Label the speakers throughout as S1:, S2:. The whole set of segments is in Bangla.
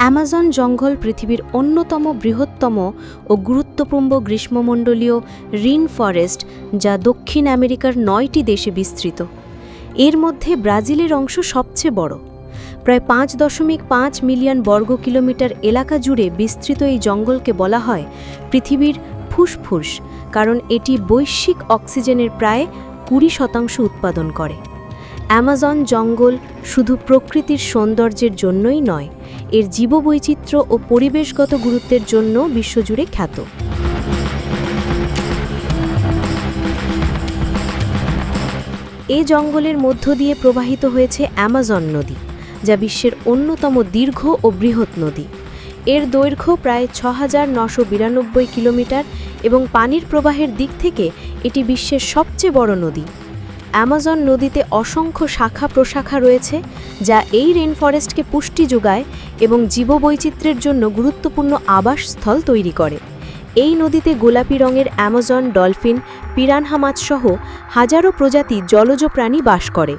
S1: অ্যামাজন জঙ্গল পৃথিবীর অন্যতম বৃহত্তম ও গুরুত্বপূর্ণ গ্রীষ্মমণ্ডলীয় রিন ফরেস্ট, যা দক্ষিণ আমেরিকার নয়টি দেশে বিস্তৃত। এর মধ্যে ব্রাজিলের অংশ সবচেয়ে বড়। প্রায় পাঁচ দশমিক পাঁচ মিলিয়ন বর্গ কিলোমিটার এলাকা জুড়ে বিস্তৃত এই জঙ্গলকে বলা হয় পৃথিবীর ফুসফুস, কারণ এটি বৈশ্বিক অক্সিজেনের প্রায় কুড়ি শতাংশ উৎপাদন করে। অ্যামাজন জঙ্গল শুধু প্রকৃতির সৌন্দর্যের জন্যই নয়, এর জীববৈচিত্র্য ও পরিবেশগত গুরুত্বের জন্য বিশ্বজুড়ে খ্যাত। এ জঙ্গলের মধ্য দিয়ে প্রবাহিত হয়েছে অ্যামাজন নদী, যা বিশ্বের অন্যতম দীর্ঘ ও বৃহৎ নদী। এর দৈর্ঘ্য প্রায় ছ কিলোমিটার এবং পানির প্রবাহের দিক থেকে এটি বিশ্বের সবচেয়ে বড় নদী। অ্যামাজন নদীতে অসংখ্য শাখা প্রশাখা রয়েছে যা এই রেনফরেস্টকে পুষ্টি যোগায় এবং জীববৈচিত্র্যের জন্য গুরুত্বপূর্ণ আবাসস্থল তৈরি করে। এই নদীতে গোলাপি রঙের অ্যামাজন, ডলফিন পিরানহা মাছসহ হাজারো প্রজাতি জলজ প্রাণী বাস করে।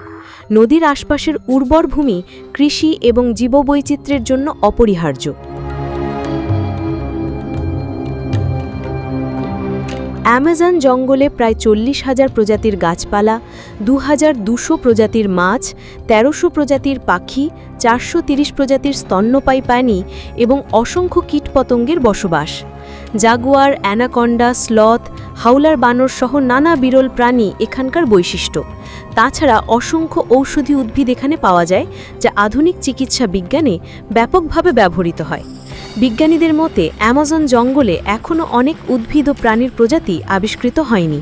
S1: নদীর আশপাশের উর্বর ভূমি কৃষি এবং জীববৈচিত্র্যের জন্য অপরিহার্য। অ্যামাজন জঙ্গলে প্রায় চল্লিশ হাজার প্রজাতির গাছপালা দু হাজার দুশো প্রজাতির মাছ, তেরোশো প্রজাতির পাখি, চারশো তিরিশ প্রজাতির স্তন্যপায়ী প্রাণী এবং অসংখ্য কীটপতঙ্গের বসবাস। জাগুয়ার, অ্যানাকন্ডা, স্লথ হাউলার বানর সহ নানা বিরল প্রাণী এখানকার বৈশিষ্ট্য। তাছাড়া অসংখ্য ঔষধি উদ্ভিদ এখানে পাওয়া যায়, যা আধুনিক চিকিৎসা বিজ্ঞানে ব্যাপকভাবে ব্যবহৃত হয়। বিজ্ঞানীদের মতে, অ্যামাজন জঙ্গলে এখনও অনেক উদ্ভিদ ও প্রাণীর প্রজাতি আবিষ্কৃত হয়নি।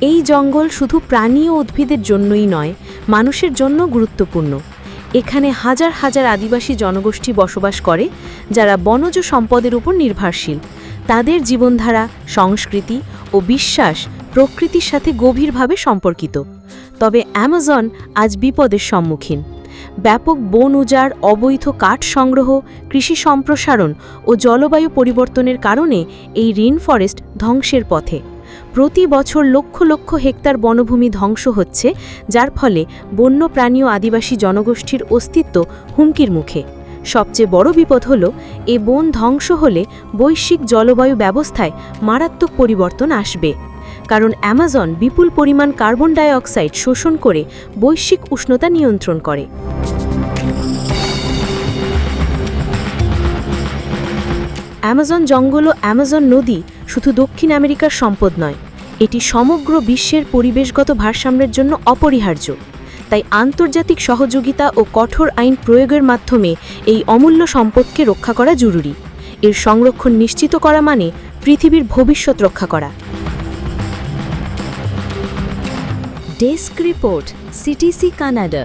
S1: এই জঙ্গল শুধু প্রাণী ও উদ্ভিদের জন্যই নয়, মানুষের জন্য গুরুত্বপূর্ণ। এখানে হাজার হাজার আদিবাসী জনগোষ্ঠী বসবাস করে, যারা বনজ সম্পদের উপর নির্ভরশীল। তাদের জীবনধারা, সংস্কৃতি ও বিশ্বাস প্রকৃতির সাথে গভীরভাবে সম্পর্কিত। তবে অ্যামাজন আজ বিপদের সম্মুখীন। ব্যাপক বন উজাড়, অবৈধ কাঠ সংগ্রহ, কৃষি সম্প্রসারণ ও জলবায়ু পরিবর্তনের কারণে এই রেন ফরেস্ট ধ্বংসের পথে। প্রতি বছর লক্ষ লক্ষ হেক্টর বনভূমি ধ্বংস হচ্ছে, যার ফলে বন্যপ্রাণী ও আদিবাসী জনগোষ্ঠীর অস্তিত্ব হুমকির মুখে। সবচেয়ে বড় বিপদ হল, এ বন ধ্বংস হলে বৈশ্বিক জলবায়ু ব্যবস্থায় মারাত্মক পরিবর্তন আসবে। কারণ অ্যামাজন বিপুল পরিমাণ কার্বন ডাই অক্সাইড শোষণ করে বৈশ্বিক উষ্ণতা নিয়ন্ত্রণ করে। অ্যামাজন জঙ্গল ও অ্যামাজন নদী শুধু দক্ষিণ আমেরিকার সম্পদ নয়, এটি সমগ্র বিশ্বের পরিবেশগত ভারসাম্যের জন্য অপরিহার্য। তাই আন্তর্জাতিক সহযোগিতা ও কঠোর আইন প্রয়োগের মাধ্যমে এই অমূল্য সম্পদকে রক্ষা করা জরুরি। এর সংরক্ষণ নিশ্চিত করা মানে পৃথিবীর ভবিষ্যৎ রক্ষা করা।
S2: Desk report CTC Canada.